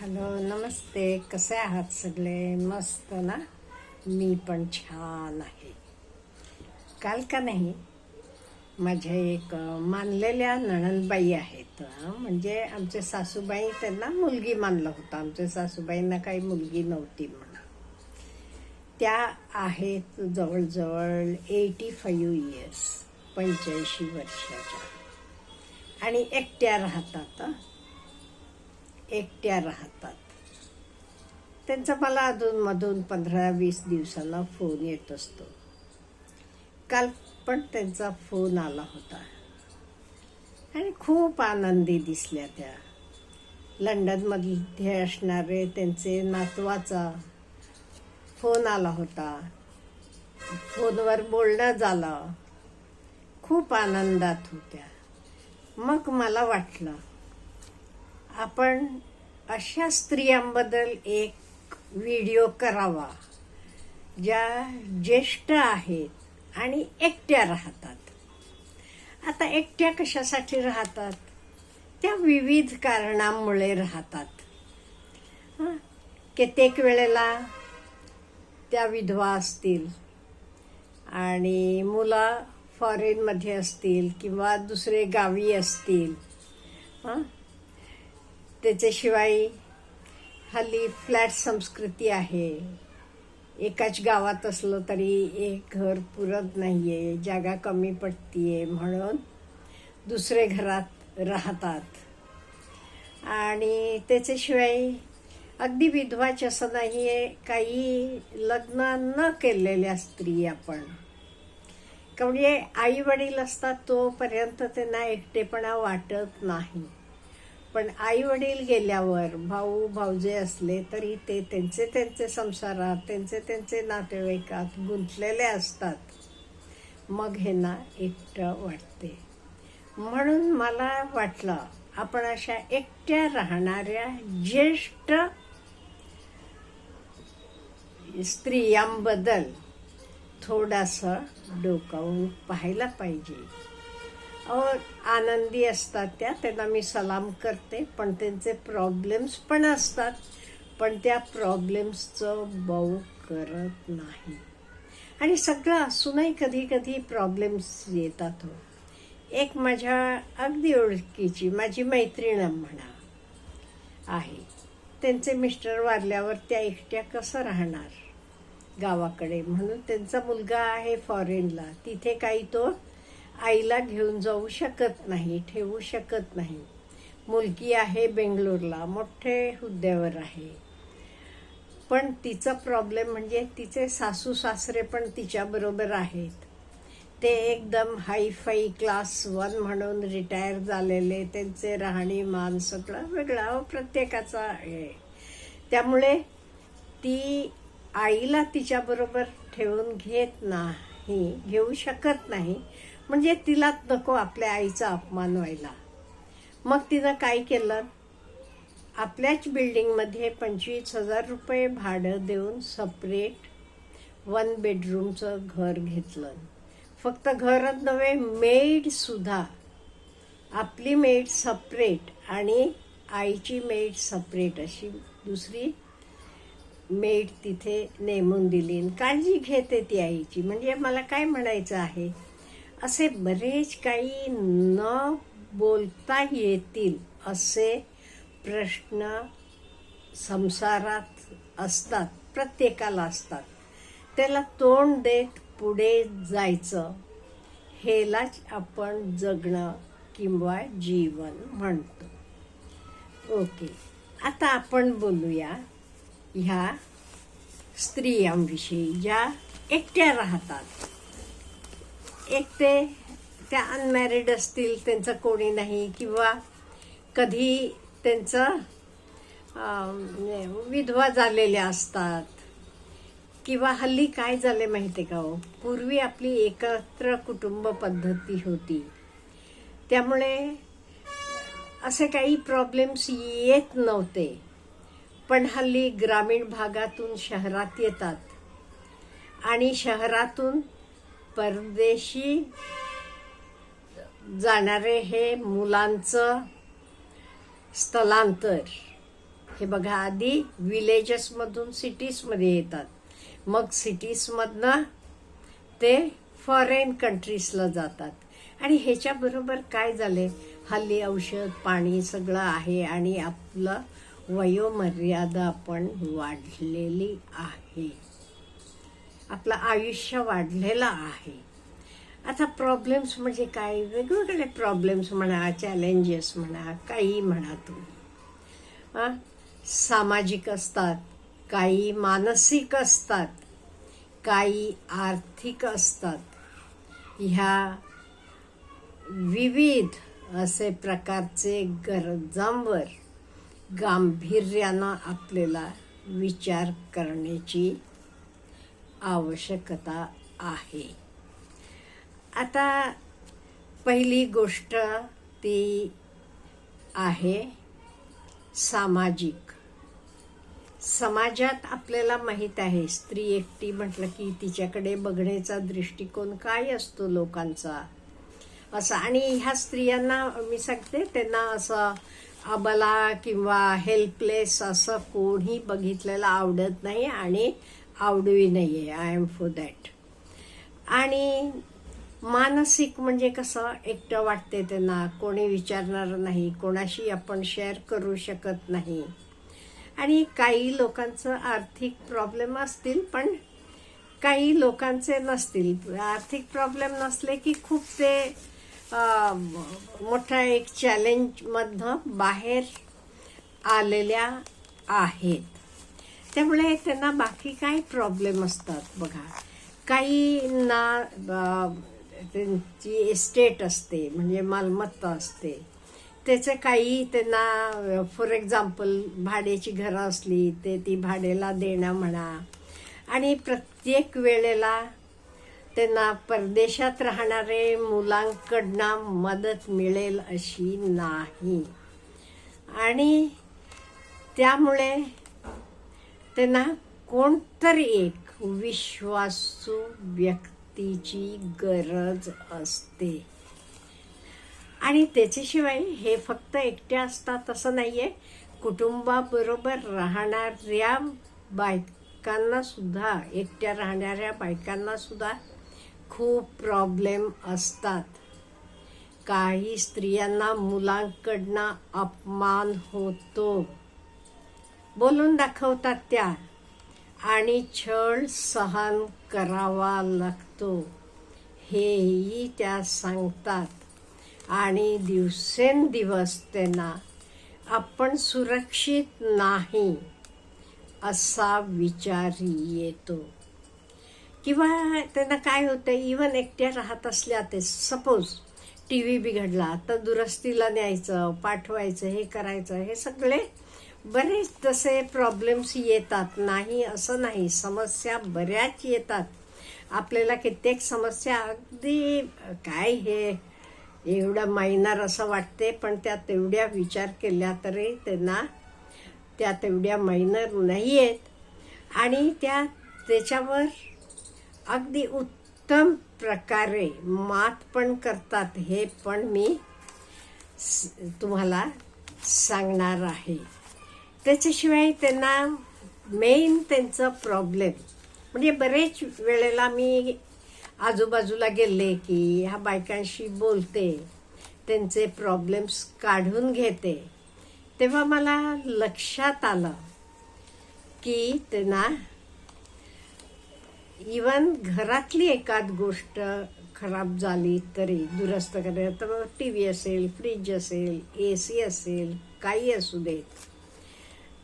Hello नमस्ते. कसे आहात सगळे? मस्त ना? मी पण छान आहे. काल का नाही माझ्या एक मानलेल्या नणनबाई आहेत. म्हणजे आमचे सासूबाई त्यांना मुलगी मानलं होतं. आमच्या सासूबाईंना काही मुलगी नव्हती म्हणून. त्या आहेत जवळजवळ एटी फाईव्ह इयर्स पंच्याऐंशी वर्षाच्या. आणि एकट्या राहतात एकट्या राहतात. त्यांचा मला अधूनमधून पंधरा वीस दिवसाला फोन येत असतो. काल पण त्यांचा फोन आला होता. आणि खूप आनंदी दिसल्या त्या. लंडनमध्ये असणारे त्यांचे नातवाचा फोन आला होता. फोनवर बोलणं झालं. खूप आनंदात होत्या. मग मला वाटलं आपण अशा स्त्रियांबद्दल एक व्हिडिओ करावा ज्या ज्येष्ठ आहेत आणि एकट्या राहतात. आता एकट्या कशासाठी राहतात? त्या विविध कारणांमुळे राहतात. कित्येक वेळेला त्या विधवा असतील आणि मुलं फॉरेनमध्ये असतील किंवा दुसरे गावी असतील. हां? त्याच्याशिवाय हल्ली फ्लॅट संस्कृती आहे. एकाच गावात असलं तरी एक घर पुरत नाही आहे जागा कमी पडतीये म्हणून दुसरे घरात राहतात. आणि त्याच्याशिवाय अगदी विधवाच असं नाही आहे काही लग्न न केलेल्या स्त्री आपण. का म्हणजे आई वडील असतात तोपर्यंत त्यांना एकटेपणा वाटत नाही. पण आई वडील गेल्यावर भाऊ भाऊजे असले तरी ते त्यांचे त्यांचे संसारात त्यांचे त्यांचे नातेवाईकात गुंतलेले असतात. मग हे ना एकटं वाटते. म्हणून मला वाटलं आपण अशा एकट्या राहणाऱ्या ज्येष्ठ स्त्रियांबद्दल थोडासा डोकावून पाहायला पाहिजे. आनंदी असतात त्या त्यांना मी सलाम करते पण त्यांचे प्रॉब्लेम्स पण असतात पण त्या प्रॉब्लेम्सचं बऊ करत नाही. आणि सगळं असूनही कधी कधी प्रॉब्लेम्स येतात हो. एक माझ्या अगदी ओळखीची माझी मैत्रीण म्हणा आहे. त्यांचे मिस्टर वारल्यावर त्या एकट्या कसं राहणार? गावाकडे म्हणून त्यांचा मुलगा आहे फॉरेनला तिथे काही तो आईला घेऊन जाऊ शकत नाही ठेवू शकत नाही. मुलगी आहे बेंगलोरला मोठे हुद्द्यावर आहे. पण तिचा प्रॉब्लेम म्हणजे तिचे सासू सासरे पण तिच्याबरोबर आहेत. ते एकदम हायफाय क्लास वन म्हणून रिटायर झालेले त्यांचे राहणीमान सगळं वेगळा प्रत्येकाचा आहे. त्यामुळे ती आईला तिच्याबरोबर ठेवून घेत नाही घेऊ शकत नाही. म्हणजे तिला नको आपल्या आईचा अपमान व्हायला. मग तिनं काय केलं? आपल्याच बिल्डिंगमध्ये पंचवीस हजार रुपये भाडं देऊन सपरेट वन बेडरूमचं घर घेतलं. फक्त घरच नव्हे मेडसुद्धा आपली मेड सपरेट आणि आईची मेड सपरेट अशी दुसरी मेड तिथे नेमून दिली. काळजी घेते ती आईची. म्हणजे मला काय म्हणायचं आहे? असे बरेच काही न बोलता येतील असे प्रश्न संसारात असतात प्रत्येकाला असतात. त्याला तोंड देत पुढे जायचं हेलाच आपण जगणं किंवा जीवन म्हणतो. ओके आता आपण बोलूया ह्या स्त्रियांविषयी ज्या एकट्या राहतात. एक ते त्या अनमॅरिड असतील त्यांचं कोणी नाही किंवा कधी त्यांचं म्हणजे विधवा झालेल्या असतात किंवा हल्ली काय झाले माहिती का हो? पूर्वी आपली एकत्र कुटुंब पद्धती होती. त्यामुळे असे काही प्रॉब्लेम्स येत नव्हते. पण हल्ली ग्रामीण भागातून शहरात येतात. आणि शहरातून परदेशी जाणारे हे मुलांचं स्थलांतर. हे बघा आधी विलेजेसमधून सिटीजमध्ये येतात. मग सिटीजमधनं ते फॉरेन कंट्रीजला जातात. आणि ह्याच्याबरोबर काय झाले? हल्ली औषध पाणी सगळं आहे आणि आपलं वयोमर्यादा पण वाढलेली आहे. आपलं आयुष्य वाढलेलं आहे. आता प्रॉब्लेम्स म्हणजे काय? वेगवेगळे प्रॉब्लेम्स म्हणा चॅलेंजेस म्हणा काही म्हणा तुम्ही. सामाजिक असतात काही मानसिक असतात काही आर्थिक असतात. ह्या विविध असे प्रकारचे गरजांवर गांभीर्यानं आपल्याला विचार करण्याची आवश्यकता आहे. आता पहिली गोष्ट ती आहे सामाजिक. समाजात आपल्याला माहीत आहे स्त्री एकटी म्हटलं की तिच्याकडे बघण्याचा दृष्टिकोन काय असतो लोकांचा? असं आणि ह्या स्त्रियांना मी सांगते त्यांना असं अबला किंवा हेल्पलेस असं कोणी बघितलेलं आवडत नाही आणि आवडवी नाही आहे आय एम फॉर दॅट आणि मानसिक म्हणजे कसं? एकटं वाटते त्यांना. कोणी विचारणार नाही. कोणाशी आपण शेअर करू शकत नाही. आणि काही लोकांचं आर्थिक प्रॉब्लेम असतील पण काही लोकांचे नसतील. आर्थिक प्रॉब्लेम नसले की खूप ते मोठा एक चॅलेंजमधनं बाहेर आलेल्या आहेत. त्यामुळे त्यांना बाकी काही प्रॉब्लेम असतात बघा. काहींना ना त्यांची एस्टेट असते म्हणजे मालमत्ता असते. त्याचं काही त्यांना फॉर एक्झाम्पल भाड्याची घरं असली ते ती भाड्याला देणं म्हणा. आणि प्रत्येक वेळेला त्यांना परदेशात राहणारे मुलांकडनं मदत मिळेल अशी नाही. आणि त्यामुळे त्यांना कोणतरी एक विश्वासू व्यक्तीची गरज असते. आणि त्याच्याशिवाय हे फक्त एकट्या असतात असं नाही आहे कुटुंबाबरोबर राहणाऱ्या बायकांना सुद्धा एकट्या राहणाऱ्या बायकांना सुद्धा खूप प्रॉब्लेम असतात. काही स्त्रियांना मुलांकडनं अपमान होतो. बोलून दाखवतात त्या. आणि छळ सहन करावा लागतो. हेही त्या सांगतात. आणि दिवसेंदिवस त्यांना आपण सुरक्षित नाही असा विचार येतो. किंवा त्यांना काय होतं इवन एकट्या राहत असल्या ते सपोज टी व्ही बिघडला तर दुरुस्तीला न्यायचं पाठवायचं हे करायचं हे सगळे बरेच तसे प्रॉब्लेम्स येतात. नाही असं नाही. समस्या बऱ्याच येतात. आपल्याला कित्येक समस्या अगदी काय हे एवढं मायनर असं वाटते पण त्या तेवढ्या विचार केल्या तरी त्यांना त्या तेवढ्या मायनर नाही आहेत आणि त्या त्याच्यावर अगदी उत्तम प्रकारे मात पण करतात हे पण मी स- तुम्हाला सांगणार आहे. त्याच्याशिवाय त्यांना मेन त्यांचं प्रॉब्लेम म्हणजे बरेच वेळेला मी आजूबाजूला गेले की ह्या बायकांशी बोलते त्यांचे प्रॉब्लेम्स काढून घेते. तेव्हा मला लक्षात आलं की त्यांना इवन घरातली एखाद गोष्ट खराब झाली तरी दुरुस्त करायला तर टी व्ही असेल फ्रीज असेल ए सी असेल काही असू देत.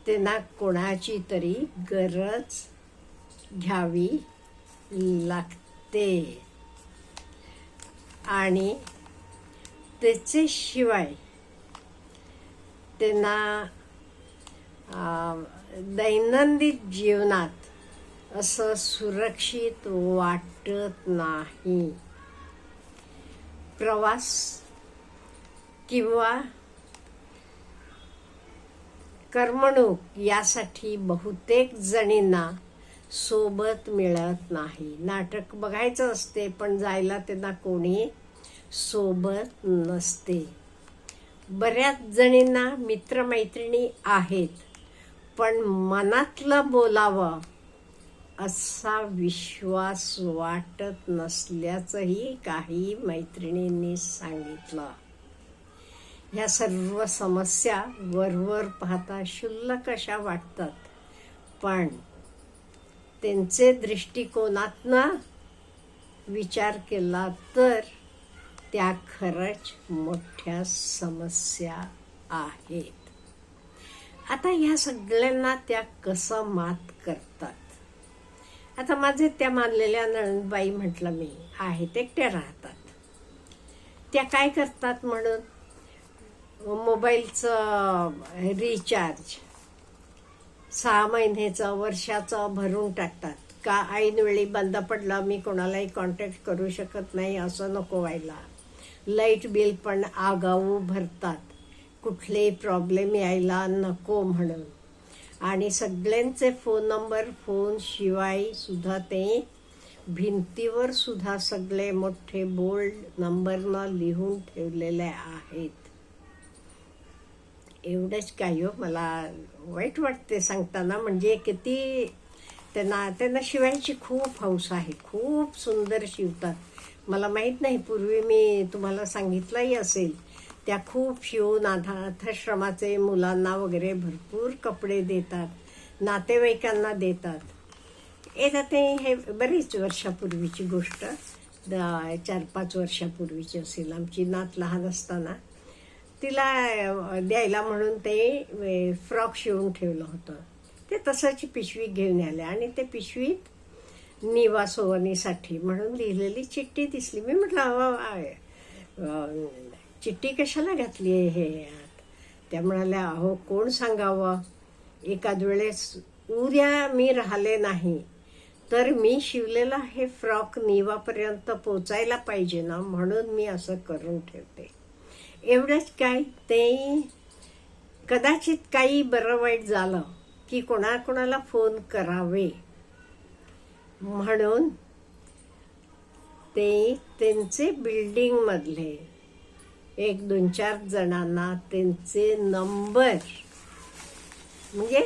त्यांना कोणाची तरी गरज घ्यावी लागते. आणि त्याच्याशिवाय त्यांना दैनंदिन जीवनात असं सुरक्षित वाटत नाही. प्रवास किंवा करमणूक यासाठी बहुतेक जणींना सोबत मिळत नाही. नाटक बघायचं असते पण जायला त्यांना कोणी सोबत नसते. बऱ्याच जणींना मित्रमैत्रिणी आहेत पण मनातलं बोलावं असा विश्वास वाटत नसल्याचंही काही मैत्रिणींनी सांगितलं. ह्या सर्व समस्या वरवर पाहता क्षुल्लक अशा वाटतात. पण त्यांचे दृष्टिकोनातनं विचार केला तर त्या खरंच मोठ्या समस्या आहेत. आता ह्या सगळ्यांना त्या कसं मात करतात? आता माझे त्या मानलेल्या नणंदबाई म्हटलं मी आहेत एकट्या राहतात. त्या काय करतात म्हणून? मोबाईलचं रिचार्ज सहा महिन्याचं वर्षाचं भरून टाकतात. का ऐनवेळी बंद पडला मी कोणालाही कॉन्टॅक्ट करू शकत नाही असं नको व्हायला. लाइट बिल पण आगाऊ भरतात. कुठलेही प्रॉब्लेम यायला नको म्हणून. आणि सगळ्यांचे फोन नंबर फोन शिवाय सुद्धा ते भिंतीवर सुद्धा सगळे मोठे बोल्ड नंबरनं लिहून ठेवलेले आहेत. एवढंच काय हो मला वाईट वाटते सांगताना. म्हणजे किती त्यांना त्यांना शिवायची खूप हौस आहे खूप सुंदर शिवतात. मला माहीत नाही पूर्वी मी तुम्हाला सांगितलंही असेल त्या खूप शिवून अनाथाश्रमाचे मुलांना वगैरे भरपूर कपडे देतात नातेवाईकांना देतात. येतात ते हे बरीच वर्षापूर्वीची गोष्ट. द- चार पाच वर्षापूर्वीची असेल आमची नात लहान असताना. तिला द्यायला म्हणून ते फ्रॉक शिवून ठेवलं होतं. ते तसंची पिशवी घेऊन आले आणि ते पिशवीत निवा सोवनीसाठी म्हणून लिहिलेली चिठ्ठी दिसली. मी म्हटलं चिठ्ठी कशाला घातली आहे हे? त्या म्हणाल्या अहो कोण सांगावं? एखाद वेळेस उद्या मी राहिले नाही तर मी शिवलेला हे फ्रॉक निवापर्यंत पोचायला पाहिजे ना म्हणून मी असं करून ठेवते. एवढंच काय? ते कदाचित काही बरं वाईट झालं की कोणाकोणाला फोन करावे. म्हणून ते त्यांचे बिल्डिंगमधले एक दोन चार जणांना त्यांचे नंबर म्हणजे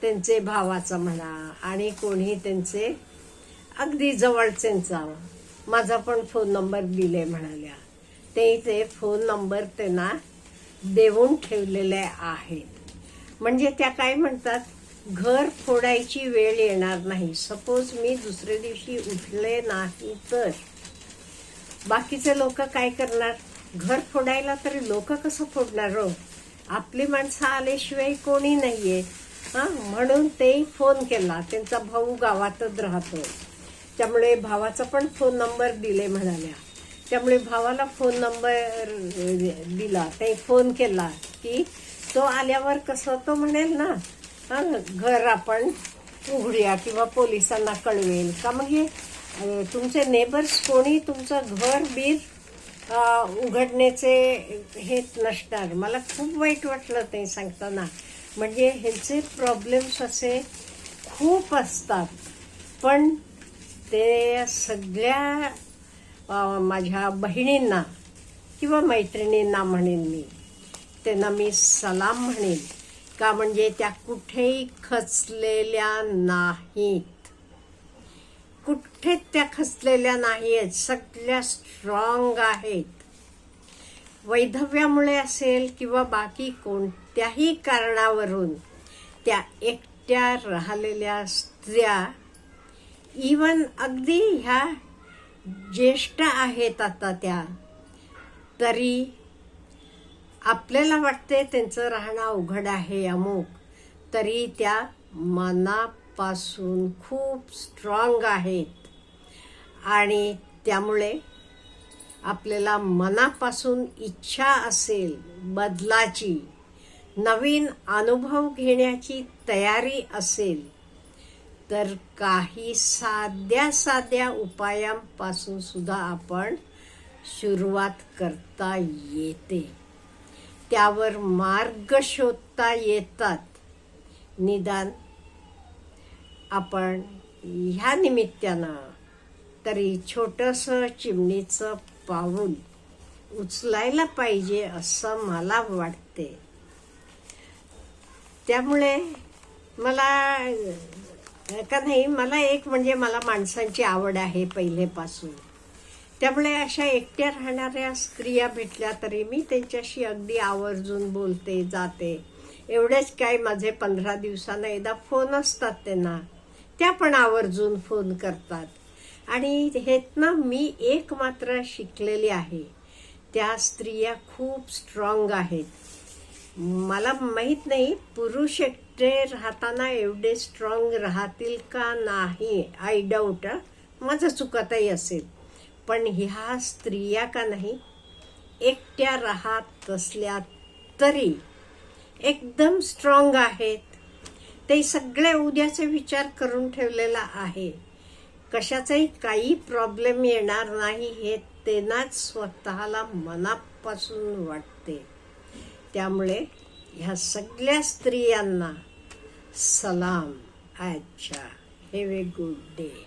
त्यांचे भावाचा म्हणा आणि कोणी त्यांचे अगदी जवळच्यांचा. माझा पण फोन नंबर दिले म्हणाल्या. ते ते फोन नंबर त्यांना देऊन ठेवलेले आहेत. म्हणजे त्या काय म्हणतात? घर फोडायची वेळ येणार नाही. सपोज मी दुसऱ्या दिवशी उठले नाही तर. बाकीचे लोक काय करणार? घर फोडायला तरी लोक कसं फोडणार हो? आपली माणसं आल्याशिवाय कोणी नाहीये. हा म्हणून ते फोन केला. त्यांचा भाऊ गावातच राहतो. त्यामुळे भावाचा पण फोन नंबर दिले म्हणाल्या. त्यामुळे भावाला फोन नंबर दिला. ते फोन केला की तो आल्यावर कसं तो म्हणेल ना हां घर आपण उघडूया किंवा पोलिसांना कळवेल. का मग हे तुमचे नेबर्स कोणी तुमचं घर बीर उघडण्याचे हे नसणार. मला खूप वाईट वाटलं ते सांगताना. म्हणजे ह्यांचे प्रॉब्लेम्स असे खूप असतात. पण ते सगळ्या माझ्या बहिणींना किंवा मैत्रिणींना म्हणेन मी. त्यांना मी सलाम म्हणेन. का म्हणजे त्या कुठेही खचलेल्या नाहीत. कुठेच त्या खचलेल्या नाही आहेत सगळ्या स्ट्रॉंग आहेत. वैधव्यामुळे असेल किंवा बाकी कोणत्याही कारणावरून त्या एकट्या राहिलेल्या स्त्रिया इवन अगदी ह्या ज्येष्ठ आहेत आता त्या तरी आपल्याला वाटते त्यांचं राहणं अवघड आहे अमुक तरी त्या मनापासून खूप स्ट्रॉंग आहेत. आणि त्यामुळे आपल्याला मनापासून इच्छा असेल बदलाची नवीन अनुभव घेण्याची तयारी असेल तर काही साध्या साध्या उपायांपासून सुद्धा आपण सुरुवात करता येते. त्यावर मार्ग शोधता येतात. निदान आपण ह्या निमित्तानं तरी छोटंसं चिमणीचं पाऊल उचलायला पाहिजे असं मला वाटते. त्यामुळे मला का नाही मला एक म्हणजे मला माणसांची आवड आहे पहिलेपासून. त्यामुळे अशा एकट्या राहणाऱ्या स्त्रिया भेटल्या तरी मी त्यांच्याशी अगदी आवर्जून बोलते जाते. एवढेच काय माझे पंधरा दिवसांना एकदा फोन असतात त्यांना. त्या पण आवर्जून फोन करतात. आणि हेतनं मी एक मात्र शिकलेली आहे. त्या स्त्रिया खूप स्ट्रॉंग आहेत. मला माहीत नाही पुरुष एक एकटे राहताना एवढे स्ट्रॉंग राहतील का नाही? आय डाऊट माझं चुकतही असेल. पण ह्या स्त्रिया का नाही? एकट्या राहत असल्या तरी एकदम स्ट्रॉंग आहेत. ते सगळे उद्याचे विचार करून ठेवलेला आहे. कशाचाही काही प्रॉब्लेम येणार नाही हे त्यांनाच स्वतःला मनापासून वाटते. त्यामुळे ह्या सगळ्या स्त्रियांना सलाम आजच्या. Have a good day